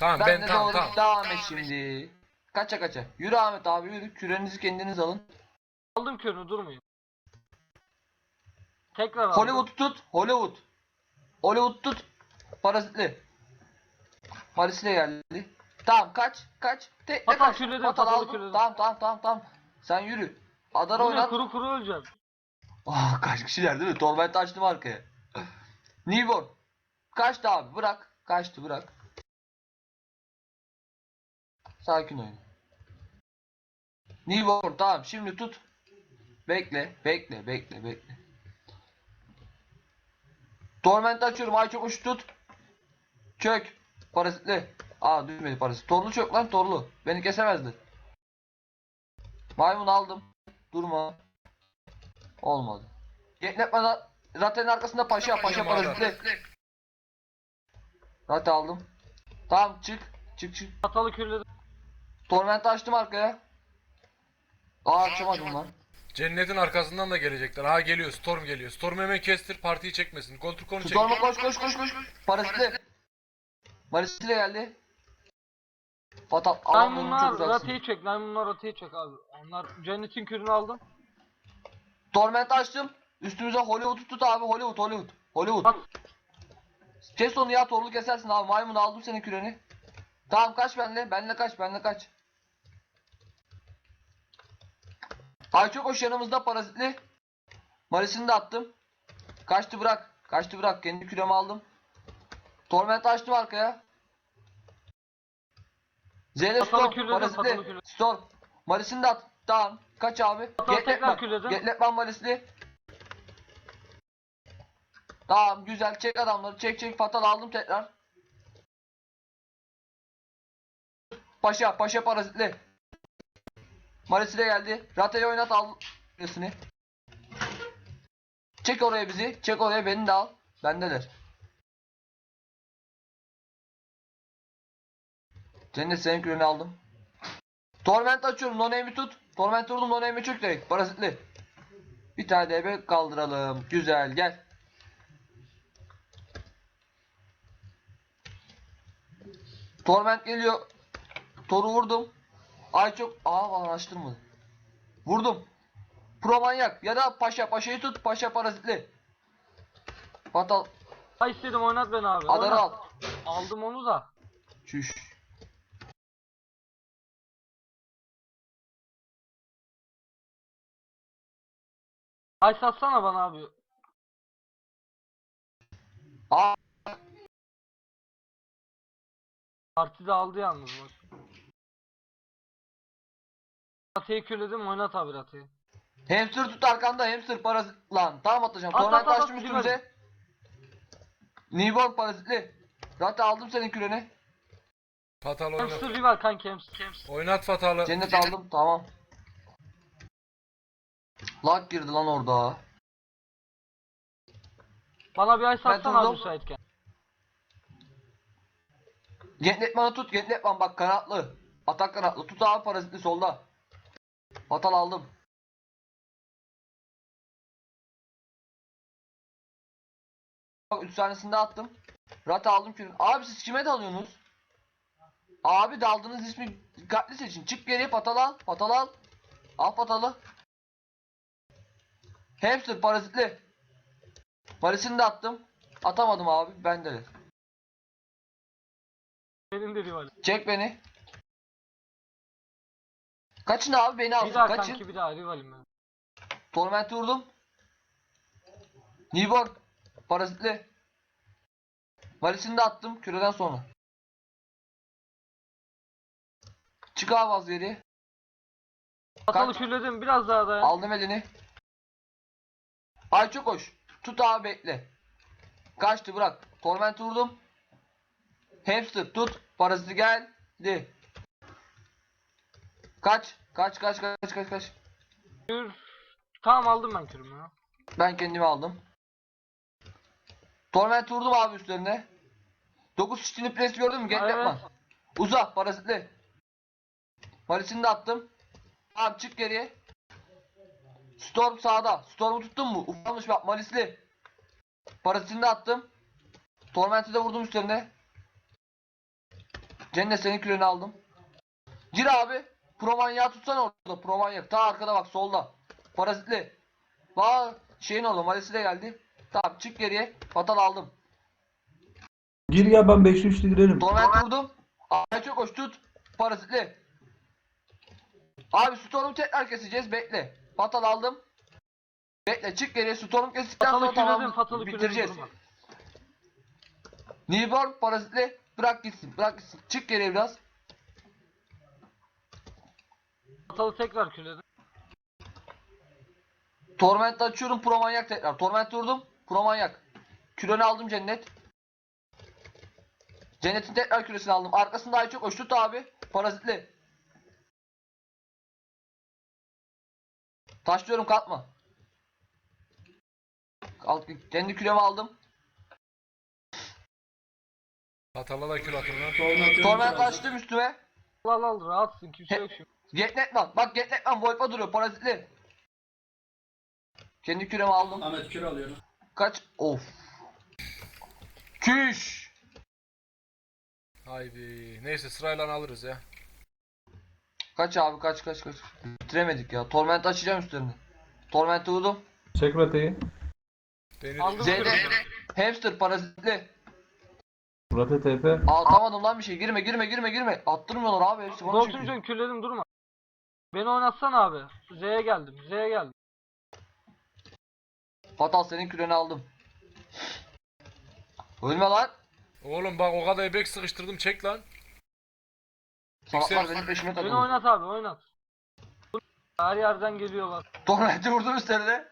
Tamam Ben, ben, de tamam doğru tamam. devam et şimdi. Kaça kaça. Yürü Ahmet abi yürü. Kürenizi kendiniz alın. Aldım körünü durmayın. Tekrar aldım. Hollywood tut. Hollywood. Hollywood tut. Parazitli. Parazitli geldi. Tamam kaç kaç. Tekle Fatal kaç. Fatal fatal aldım. kürledim. Tamam tamam tamam tamam. Sen yürü. Adara Bu ne oynat. kuru kuru öleceğim. Ah kaç kişiler değil mi? Torment açtım arkaya. Newborn. Kaçtı abi bırak. Kaçtı bırak. Sakin oyna. Newborn tamam şimdi tut. Bekle bekle bekle bekle. Torment açıyorum ay çok uç tut. Çök. Parazitli. Aa düşmedi parazit. Torlu çök lan torlu. Beni kesemezdi. Maymun aldım. Durma. Olmadı. Yetletme Rate'nin arkasında paşa paşa parazitli. Rate aldım. Tamam çık. Çık çık. Hatalı kürledim. Torment açtım arkaya. Aa açamadım lan. Cennetin arkasından da gelecekler. Ha geliyor Storm geliyor. Storm hemen kestir partiyi çekmesin. Koltuk konu çek. Storm'a koş koş koş koş. Parazitli. Parazitli geldi. Fatal. Alan bölümü Maymunlar çok uzaksın. rateyi çek. Maymunlar rateyi çek abi. Onlar cennetin kürünü aldım. Torment açtım. Üstümüze Hollywood tut abi. Hollywood Hollywood. Hollywood. Bak. Kes onu ya torlu kesersin abi. Maymun aldım senin küreni. Tamam kaç benle. Benle kaç. Benle kaç. Ay çok hoş yanımızda parazitli. Marisini de attım. Kaçtı bırak. Kaçtı bırak. Kendi küremi aldım. Torment açtım arkaya. Zeynep Storm. Parazitli. Storm. Marisini de at. Tamam. Kaç abi? Kürledim. Getletman Marisli. Tamam güzel. Çek adamları. Çek çek. Fatal aldım tekrar. Paşa. Paşa parazitli. Marisi de geldi. Rate'yi oynat al. Resini. Çek oraya bizi. Çek oraya beni de al. Bendeler. Cennet senin küreni aldım. Torment açıyorum. No name'i tut. Torment vurdum. No name'i çök direkt. Parazitli. Bir tane DB kaldıralım. Güzel gel. Torment geliyor. Toru vurdum. Ay çok bana açtırmadı. Vurdum. Pro manyak ya da paşa paşayı tut paşa parazitli. Fatal Ha istedim oynat beni abi. Oynat. al. Aldım onu da. Çüş. Ay satsana bana abi. Aa Partide aldı yalnız bak. Rateyi kürledim oynat abi rateyi. hamster tut arkanda hamster parazit lan tamam atacağım. At, Torment at, at, açtım at, üstümüze. Newborn parazitli. Zaten aldım senin küreni. Fatal oynat. Hamster rival kanki hamster. hamster. Oynat Fatal'ı. Cennet aldım tamam. Lag girdi lan orada. Bana bir ay satsana abi müsaitken. Gentletman'ı tut Gentletman bak kanatlı. Atak kanatlı. Tut abi parazitli solda. Fatal aldım. Bak 3 tanesini de attım. Rat aldım kürün. Abi siz kime dalıyorsunuz? Abi daldığınız ismi dikkatli seçin. Çık geriye fatal al. Fatal al. Al fatalı. Hamster parazitli. Marisini de attım. Atamadım abi. Bendeler. Benim de rival. Çek beni. Kaçın abi beni Bir alsın. daha Kaçın. kanki bir daha rivalim ben. Torment vurdum. Newborn. Parazitli. Malisini de attım küreden sonra. Çık abi az geri. Hatalı Kaç? kürledim biraz daha dayan. Aldım elini. Ay çok hoş. Tut abi bekle. Kaçtı bırak. Torment vurdum. Hamster tut. Paraziti geldi. Kaç. Kaç kaç kaç kaç kaç. Kür. Tamam aldım ben kürümü ya. Ben kendimi aldım. Torment vurdum abi üstlerine. 9 şişini pres gördün mü? Evet. yapma. Uza parazitli. Malisini de attım. Tamam çık geriye. Storm sağda. Storm'u tuttun mu? Ufanmış bak Malisli. Parazitini de attım. Torment'i de vurdum üstlerine. Cennet senin küreni aldım. Gir abi. Promanyak tutsana orada. Promanyak. Ta arkada bak solda. Parazitli. Bak şeyin orada. Malisi de geldi. Tamam çık geriye. Fatal aldım. Gir ya ben 5'li 3'lü girerim. Torment vurdum. Ay çok hoş tut. Parazitli. Abi Storm'u tekrar keseceğiz. Bekle. Fatal aldım. Bekle çık geriye. Storm kestikten Fatalı sonra tamam fatalı bitireceğiz. Newborn parazitli. Bırak gitsin. Bırak gitsin. Çık geriye biraz. Fatalı tekrar küredim. Torment açıyorum. Promanyak tekrar. Torment vurdum. Promanyak. Küreni aldım cennet. Cennetin tekrar küresini aldım. Arkasında ay çok hoş tut abi. Parazitli. Taşlıyorum kalkma. Kalk, kendi küremi aldım. Hatala da kül atın lan. Torment açtım üstüme. Al al al rahatsın kimse yok şimdi. Getnetman. Bak Getnetman boyutma duruyor. Parazitli. Kendi küremi aldım. Ahmet kür alıyorum. Kaç? Of. Küş. Haydi. Neyse sırayla alırız ya. Kaç abi kaç kaç kaç. Bitiremedik ya. Torment açacağım üstlerini. Torment'i vurdum. Çek rateyi. Beni Aldım Z'de hamster parazitli. Rate TP. Atamadım lan bir şey. Girme girme girme girme. Attırmıyorlar abi hepsi bana Doltum çekiyor. John küredim durma. Beni oynatsana abi. Z'ye geldim. Z'ye geldim. Fatal senin küreni aldım. Ölme lan. Oğlum bak o kadar ebek sıkıştırdım çek lan. Salaklar Yüksel. benim peşime Beni takıldı. oynat abi oynat. Her yerden geliyorlar. Torment'i vurdum üstlerine.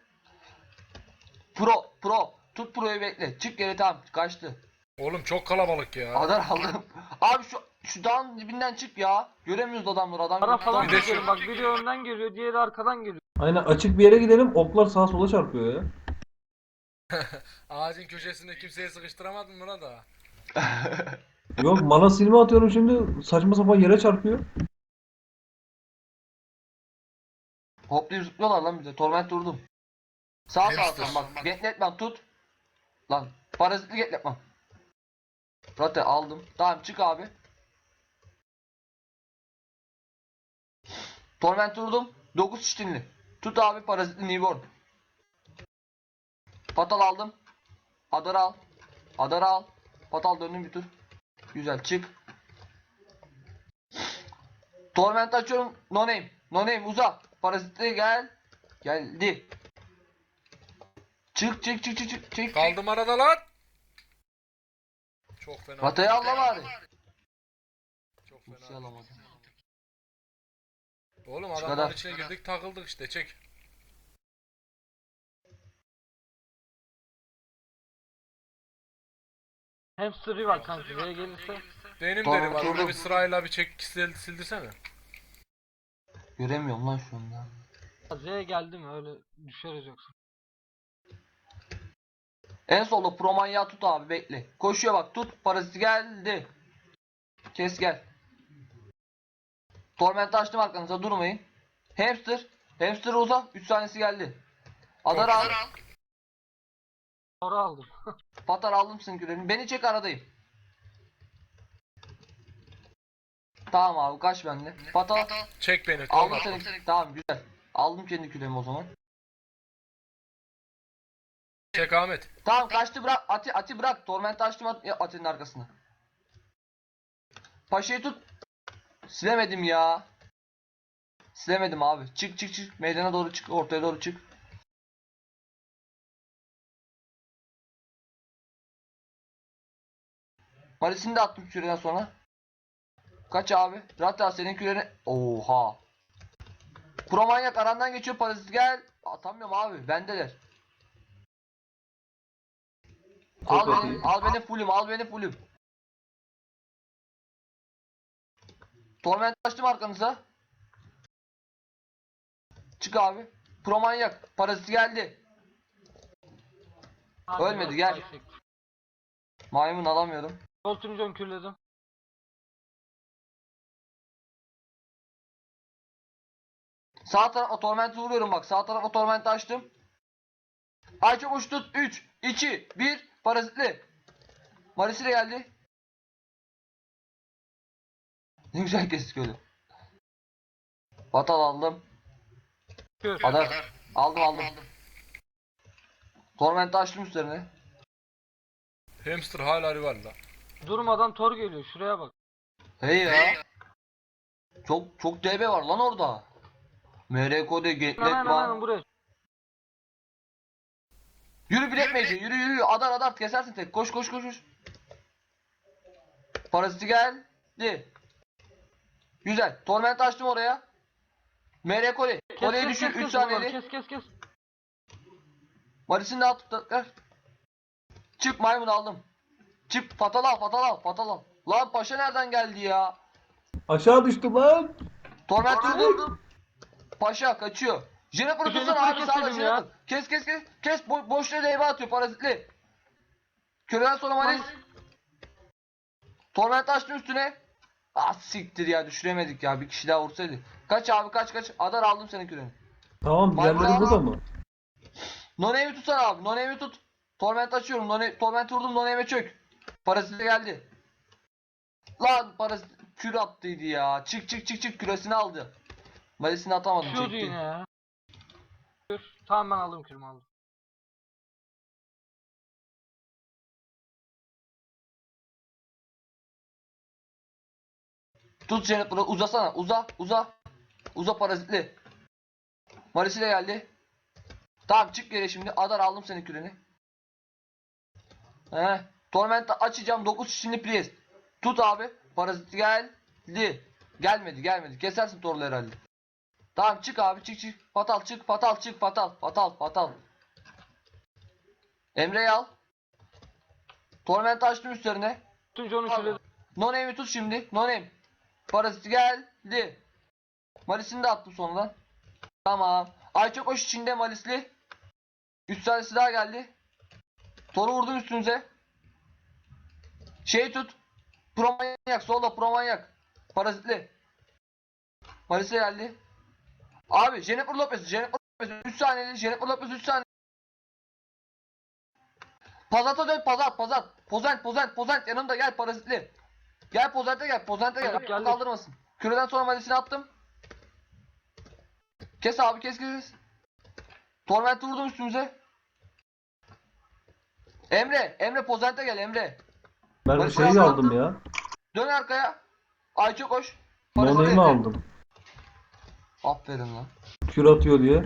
Pro pro. Tut pro'yu bekle. Çık geri tamam. Kaçtı. Oğlum çok kalabalık ya. Adar aldım. Abi şu şu dağın dibinden çık ya. Göremiyoruz adamları adam. Ara falan Bir de şu- çekelim. Bak biri önden geliyor, diğeri arkadan geliyor. Aynen açık bir yere gidelim. Oklar sağa sola çarpıyor ya. Ağacın köşesinde kimseye sıkıştıramadın mı daha? Yok mana silme atıyorum şimdi. Saçma sapan yere çarpıyor. Hoplayıp zıplıyorlar lan bize. Torment vurdum. Sağ Hamster. taraftan bak. Getletman tut. Lan parazitli Getletman. Rate aldım. Tamam çık abi. Torment vurdum. 9 şiştinli. Tut abi parazitli newborn. Patal aldım. Adar al. Adar al. Patal döndüm bir tur. Güzel çık. Torment açıyorum. No name. No name uza. Parazitli gel. Geldi. Çık çık çık çık çık çık. Kaldım arada lan. Çok fena. Vatayı al bari. Çok fena. alamadı. Oğlum Şu adamların kadar. içine girdik takıldık işte çek. Hamster'ı var kanka. Z'ye gelirse. Benim Tamam, derim var. oturdum. Bir sırayla bir çek sil, sildirsene. Göremiyorum lan şu anda. Z'ye geldi mi öyle düşeriz yoksa. En solda Promanya tut abi bekle. Koşuyor bak tut. Parazit geldi. Kes gel. Torment açtım arkanıza durmayın. Hamster. Hamster uza. 3 saniyesi geldi. Adar al. Sonra aldım. Patar aldım senin küreni. Beni çek aradayım. Tamam abi kaç bende. Patal Çek beni. aldım Torment. seni. Tamam güzel. Aldım kendi küremi o zaman. Çek Ahmet. Tamam kaçtı bırak. Ati, Ati bırak. Torment açtım At- Ati'nin arkasına. Paşayı tut. Silemedim ya. Silemedim abi. Çık çık çık. Meydana doğru çık. Ortaya doğru çık. Marisini de attım küreden sonra. Kaç abi? Hatta senin küreni... Oha. Promanyak arandan geçiyor parazit gel. Atamıyorum abi. Bendeler. Al Çok beni, iyi. al beni fullüm, al beni fullüm. Torment açtım arkanıza. Çık abi. Promanyak. Parazit geldi. Ölmedi, gel. kaysek. Maymun alamıyorum. Doltum John kürledim. Sağ tarafa tormenti vuruyorum bak. Sağ tarafa tormenti açtım. Ay çok uç tut. 3, 2, 1. Parazitli. Marisi de geldi. Ne güzel öyle. Batal aldım. Kür. Adar. Aldım aldım. Torment açtım üstlerine. Hamster hala rival la. Durmadan tor geliyor. Şuraya bak. Hey ya. Çok çok DB var lan orada. MRK'de hemen var. hemen buraya. Yürü Mage yürü yürü adar adar kesersin tek koş koş koş koş. Paraziti geldi. Güzel. Torment açtım oraya. MR Kore. Kore'yi kes, düşür kes, 3 kes bunları. saniyeli. Kes kes kes. Marisini de at tekrar. Çık maymun aldım. Çık fatal al fatal al fatal al. Lan paşa nereden geldi ya? Aşağı düştüm lan. Torment vurdum. Paşa kaçıyor. Jennifer Jennifer'ı tutsana abi sağda ya. Jennifer. Kes kes kes. Kes bo boşluğa deyve atıyor parazitli. Küreden sonra Maris. Torment açtım üstüne. Ah siktir ya düşüremedik ya bir kişi daha vursaydı. Kaç abi kaç kaç. Adar aldım senin küreni. Tamam diğerleri burada mı? None'yi tutsana abi. None'yi tut. Torment açıyorum. None, torment vurdum. None'ye çök. Parazite geldi. Lan parazit kür attıydı ya. Çık çık çık çık küresini aldı. Malisini atamadım Düşüyordu çekti. yine ya. Kür. Tamam ben aldım kürümü aldım. Tut Zeynep bunu uzasana. Uza uza. Uza parazitli. Marisi de geldi. Tamam çık geri şimdi. Adar aldım senin küreni. He. Torment'ı açacağım. 9 kişinin priest. Tut abi. Parazit geldi. Gelmedi gelmedi. Kesersin torlu herhalde. Tamam çık abi çık çık. Fatal çık. Fatal çık. Fatal. Fatal. Fatal. Emre'yi al. Torment açtım üstlerine. Tutunca onu şöyle No name'i tut şimdi. No name. Parazit geldi. Malisini de attım sonradan. Tamam. Ayça koş içinde Malisli. 3 tanesi daha geldi. Toru vurdum üstünüze. Şey tut. Promanyak solda promanyak. Parazitli. Malisli geldi. Abi Jennifer Lopez. Jennifer Lopez 3 saniyeli. Jennifer Lopez 3 saniye. Pazata dön pazat pazat. Pozent pozent pozent yanımda gel parazitli. Gel pozente gel pozente gel. Geldik. Kaldırmasın. Küreden sonra malisini attım. Kes abi kes kes. kes. Torment vurdum üstümüze. Emre, Emre pozente gel Emre. Ben Ben şeyi aldım ya. Dön arkaya. Ayça koş. Moneyi elde. aldım. Aferin lan. Kür atıyor diye.